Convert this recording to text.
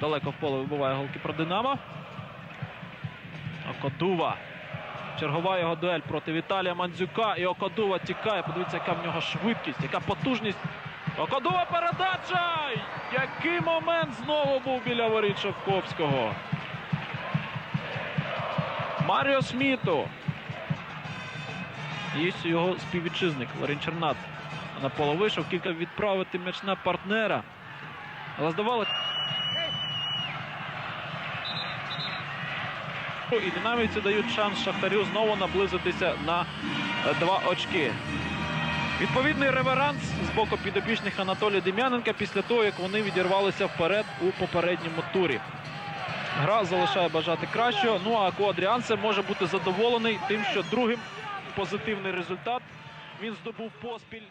Далеко в поле вибиває голкіпер Динамо. Окодува. Чергова його дуель проти Віталія Мандзюка. І Окодува тікає. Подивіться, яка в нього швидкість, яка потужність. Окодува передача! Який момент знову був біля воріт Шовковського. Маріо Сміту. Є його співвітчизник Ларин Чернат. На поле вийшов, кілька відправити м'яч на партнера. Але здавалося. І динамівці дають шанс Шахтарю знову наблизитися на е, два очки. Відповідний реверанс з боку підопічних Анатолія Дем'яненка після того, як вони відірвалися вперед у попередньому турі. Гра залишає бажати кращого. Ну а Куадріанце може бути задоволений тим, що другим позитивний результат він здобув поспіль.